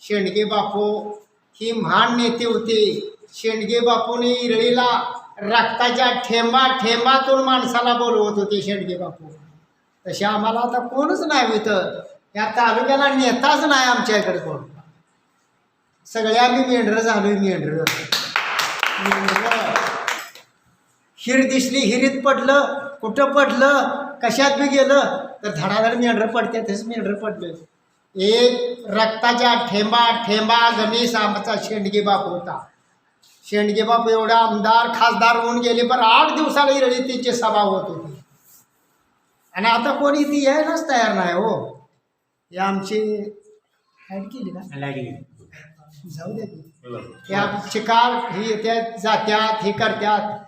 शेंडगे बापू ही महान नेते होते. शेंडगे बापूने इरळीला रक्ताच्या ठेंबा ठेंबातून माणसाला बोलवत होते शेंडगे बापू. तसे आम्हाला आता कोणच नाही इथं या तालुक्याला नेताच नाही आमच्या इकडे कोण. सगळे आम्ही मेंढरं झालोय मेंढरं. मेंढरं. हिर दिसली हिरीत पडलं कुठं पडलं कशात बी गेलं तर धडाधड मेंढरं तसं मेंढरं पडलं एक रक्ताच्या ठेंबा ठेंबा गणेश आमचा शेंडगे बाप होता. शेंडगे बाप एवढा आमदार खासदार होऊन गेले पण आठ दिवसाला इरळी तिची सभा होत होती. आणि आता कोणी ती यायलाच तयार नाही हो. हे आमचे ॲड केली का जाऊ दे. की. त्या शिकार ही येत्यात जात्यात हे करत्यात.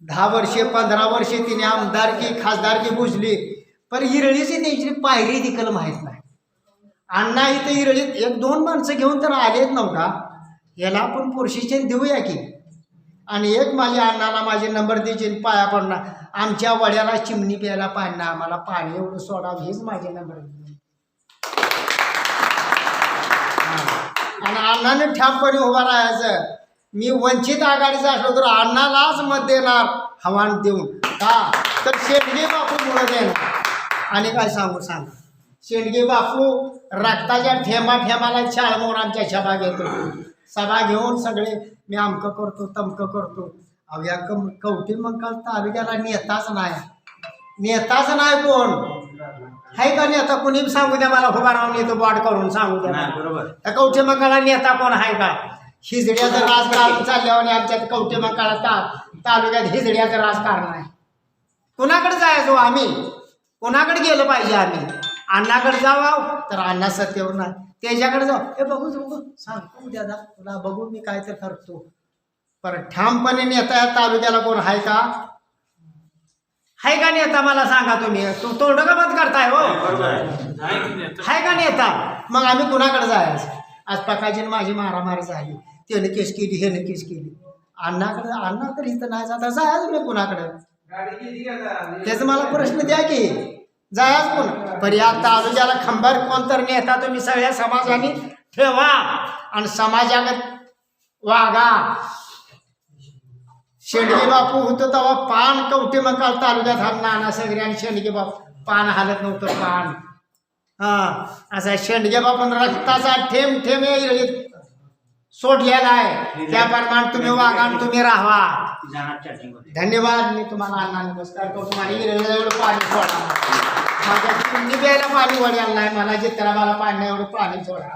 दहा वर्षे पंधरा वर्षे तिने आमदारकी खासदारकी बुजली. पण इरळीची त्यांची पायरी देखील माहीत नाही. अण्णा इथं इरळीत एक दोन माणसं घेऊन तर आलेच नव्हता. याला आपण पुरुषीचे देऊया की. आणि एक माझ्या अण्णाला माझे नंबर द्यायचे आणि पाया पडणार. आमच्या वड्याला चिमणी प्यायला पाडणार आम्हाला पाणी एवढं सोडावं हेच माझे नंबर आणि अण्णाने ठामपणे उभा राहायचं. मी वंचित आघाडीचा असलो तर अण्णालाच मत देणार हवान देऊन. का तर शेंडगे बापू मुळे देणार. आणि काय सांगू सांगा? शेंडगे बापू रक्ताच्या ठेमा ठेमाला शाळमोर आमच्या सभा घेतो. सभा घेऊन सगळे मी अमकं करतो तमकं करतो. अहो या कम कवटी मग तालुक्याला नेताच नाही. नेताच नाही कोण? आहे का नेता? कोणी सांगू द्या मला उभा राहून येतो बॉड करून सांगू द्या. बरोबर. त्या मंकाळा नेता कोण आहे का? हिजड्याचं राजकारण चालल्यावर आमच्यात कवठे मंकाळा ता तालुक्यात हिजड्याचं राजकारण आहे. कुणाकडे जायचो आम्ही? कुणाकडे गेलं पाहिजे आम्ही? अण्णाकडे जावा तर अण्णा नाही. त्याच्याकडे जाऊ. हे बघू बघू. सांग उद्या जा तुला बघू मी काय तर करतो. पर ठामपणे नेता या तालुक्याला कोण आहे का? आहे का नेता? मला सांगा तुम्ही. तू तोंड का बंद करताय हो? हाय का नेता? मग आम्ही कुणाकडे जायचं? आज पकाजीन माझी मारामारी झाली. त्याने केस केली ह्याने केस केली. अण्णाकडे अण्णा तर इथं नाही जाता. जायचं मी कुणाकडे? त्याचं मला प्रश्न द्या की. जायच कोण पर या तालुक्याला खंबर कोण तर नेता तुम्ही सगळ्या समाजाने ठेवा. आणि समाजागत वागा. शेंडगे बापू होतं तेव्हा पान कवटे मकाल तालुक्यात हा नाना सगळे आणि शेंडगे बापू पान हालत नव्हतं पान. हा असा शेंडगे बापून रक्ताचा थेंब इरळीत सोडलेला आहे. त्याप्रमाणे तुम्ही वागा आणि तुम्ही राहा धन्यवाद मी तुम्हाला अण्णा नमस्कार करतो. एवढं पाणी सोडा. माझ्या चिमणी प्यायला पाणी वड्याला नाही मला चित्राबाला पाणी एवढं पाणी सोडा.